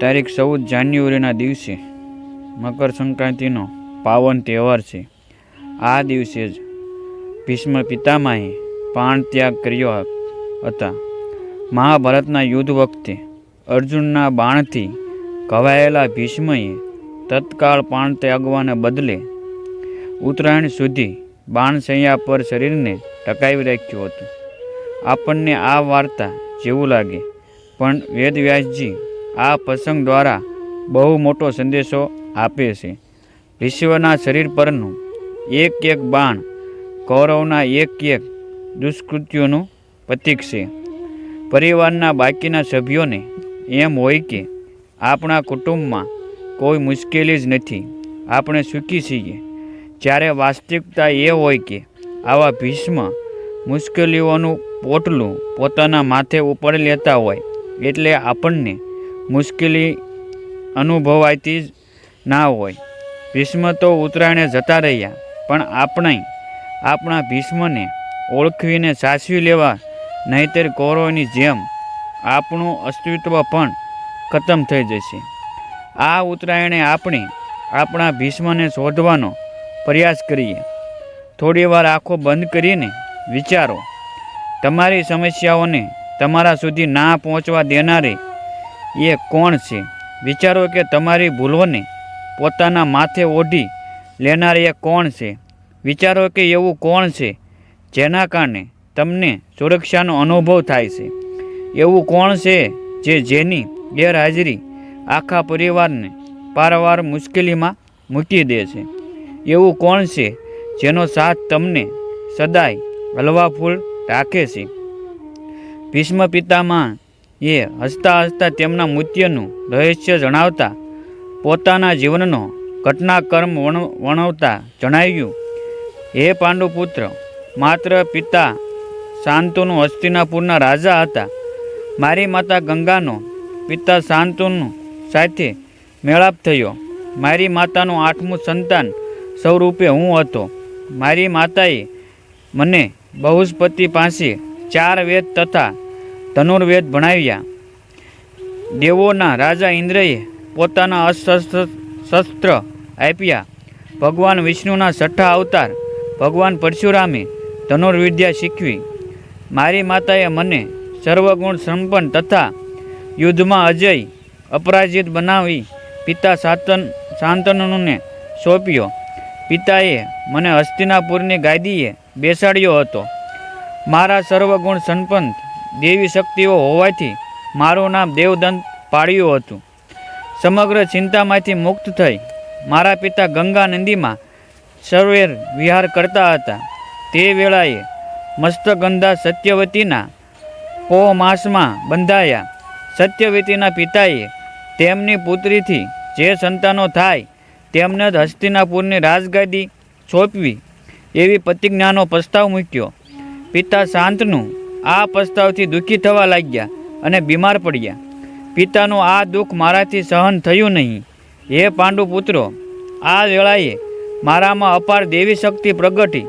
તારીખ ચૌદ જાન્યુઆરીના દિવસે મકર સંક્રાંતિનો પાવન તહેવાર છે. આ દિવસે જ ભીષ્મ પિતામાએ પ્રાણ ત્યાગ કર્યો હતા મહાભારતના યુદ્ધ વખતે અર્જુનના બાણથી ઘવાયેલા ભીષ્મએ તત્કાળ પ્રાણ ત્યાગવાને બદલે ઉત્તરાયણ સુધી બાણસૈયા પર શરીરને ટકાવી રાખ્યું હતું. આપણને આ વાર્તા જેવું લાગે. પણ વેદવ્યાસજી આ પ્રસંગ દ્વારા બહુ મોટો સંદેશો આપે છે. વિશ્વના શરીર પરનું એક એક બાણ કૌરવના એક એક દુષ્કૃત્યોનું પ્રતીક છે. પરિવારના બાકીના સભ્યોને એમ હોય કે આપણા કુટુંબમાં કોઈ મુશ્કેલી જ નથી. આપણે સુખી છીએ. જ્યારે વાસ્તવિકતા એ હોય કે આવા ભીષ્મ મુશ્કેલીઓનું પોટલું પોતાના માથે ઉપાડી લેતા હોય, એટલે આપણને મુશ્કેલી અનુભવાતી જ ના હોય. ભીષ્મ તો ઉત્તરાયણે જતા રહ્યા, પણ આપણે આપણા ભીષ્મને ઓળખવીને સાચવી લેવા નહીંતર કૌરવની જેમ આપણું અસ્તિત્વ પણ ખતમ થઈ જશે. આ ઉત્તરાયણે આપણે આપણા ભીષ્મને શોધવાનો પ્રયાસ કરીએ. થોડીવાર આંખો બંધ કરીને વિચારો. તમારી સમસ્યાઓને તમારા સુધી ના પહોંચવા દેનારે એ કોણ છે? વિચારો કે તમારી ભૂલોને પોતાના માથે ઓઢી લેનાર એ કોણ છે? વિચારો કે એવું કોણ છે? જેના કારણે તમને સુરક્ષાનો અનુભવ થાય છે. એવું કોણ છે જે જેની ગેરહાજરી આખા પરિવારને પારવાર મુશ્કેલીમાં મૂકી દે છે? એવું કોણ છે જેનો સાથ તમને સદાય હલવાફૂલ રાખે છે? ભીષ્મ પિતામાં એ હસતા હસતા તેમના મૃત્યુનું રહસ્ય જણાવતા પોતાના જીવનનો ઘટનાક્રમ વણ વર્ણવતા જણાવ્યું. હે પાંડુપુત્ર, માત્ર પિતા શાંતુનું હસ્તિનાપુરના રાજા હતા. મારી માતા ગંગાનો પિતા શાંતુનું સાથે મેળાપ થયો. મારી માતાનું આઠમું સંતાન સ્વરૂપે હું હતો. મારી માતાએ મને બહુસ્પતિ પાસે ચાર વેદ તથા ધનુર્વેદ ભણાવ્યા. દેવોના રાજા ઇન્દ્રએ પોતાના અસ્ત્ર શસ્ત્ર આપ્યા. ભગવાન વિષ્ણુના છઠ્ઠા અવતાર, ભગવાન પરશુરામે ધનુર્વિદ્યા શીખવી. મારી માતાએ મને સર્વગુણ સંપન્ન તથા યુદ્ધમાં અજય અપરાજિત બનાવી પિતા સાતન શાંતનુને સોંપ્યો. પિતાએ મને હસ્તિનાપુરની ગાદીએ બેસાડ્યો હતો. મારા સર્વગુણ સંપન્ન દેવી શક્તિઓ હોવાથી મારું નામ દેવદંત પાડ્યું હતું. સમગ્ર ચિંતામાંથી મુક્ત થઈ મારા પિતા ગંગા નદીમાં સર્વેર વિહાર કરતા હતા. તે વેળાએ મસ્તગંધા સત્યવતીના પો માસમાં બંધાયા. સત્યવતીના પિતાએ તેમની પુત્રીથી જે સંતાનો થાય તેમને જ હસ્તિનાપુરની રાજગાદી સોંપવી એવી પ્રતિજ્ઞાનો પ્રસ્તાવ મૂક્યો. પિતા શાંતનું આ પ્રસ્તાવથી દુઃખી થવા લાગ્યા અને બીમાર પડ્યા. પિતાનું આ દુઃખ મારાથી સહન થયું નહીં. હે પાંડુ પુત્રો, આ વેળાએ મારામાં અપાર દેવી શક્તિ પ્રગટી.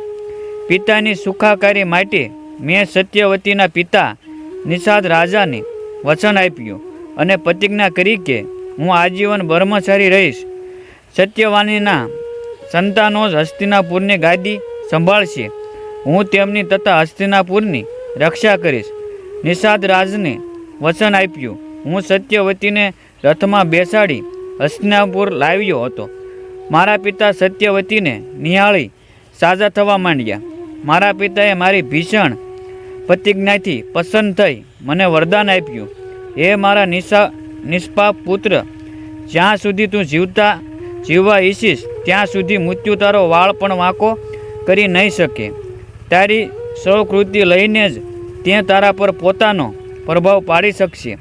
પિતાની સુખાકારી માટે મેં સત્યવતીના પિતા નિષાદ રાજાને વચન આપ્યું અને પ્રતિજ્ઞા કરી કે હું આજીવન બ્રહ્મચારી રહીશ. સત્યવાનીના સંતાનો જ હસ્તિનાપુરની ગાદી સંભાળશે. હું તેમની તથા હસ્તિનાપુરની રક્ષા કરીશ. નિષાદ રાજને વચન આપ્યું. હું સત્યવતીને રથમાં બેસાડી હસ્નાપુર લાવ્યો હતો. મારા પિતા સત્યવતીને નિહાળી સાજા થવા માંડ્યા. મારા પિતાએ મારી ભીષણ પ્રતિજ્ઞાથી પસંદ થઈ મને વરદાન આપ્યું. એ મારા નિશા, નિષ્પાપ પુત્ર, જ્યાં સુધી તું જીવતા, જીવવા ઈચ્છીશ, ત્યાં સુધી મૃત્યુ તારો વાળ પણ વાંકો કરી નહીં શકે. તારી સૌ કૃતિ લઈને જ તે તારા પર પોતાનો પ્રભાવ પાડી શકશે.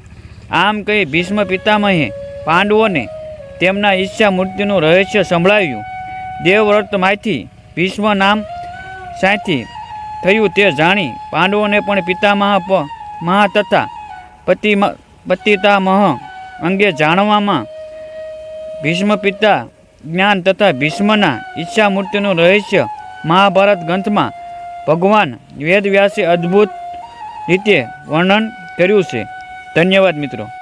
આમ કહી ભીષ્મ પિતામહે પાંડવોને તેમના ઈચ્છા મૃત્યુનું રહસ્ય સંભળાવ્યું. દેવવ્રતમાંથી ભીષ્મ નામ સાથી થયું તે જાણી પાંડવોને પણ પિતામહ મહા તથા પતિ પતિતામહ અંગે જાણવામાં ભીષ્મ પિતા જ્ઞાન તથા ભીષ્મના ઈચ્છા મૃત્યુનું રહસ્ય મહાભારત ગ્રંથમાં ભગવાન વેદવ્યાસે અદ્ભુત રીતે વર્ણન કર્યું છે. ધન્યવાદ મિત્રો.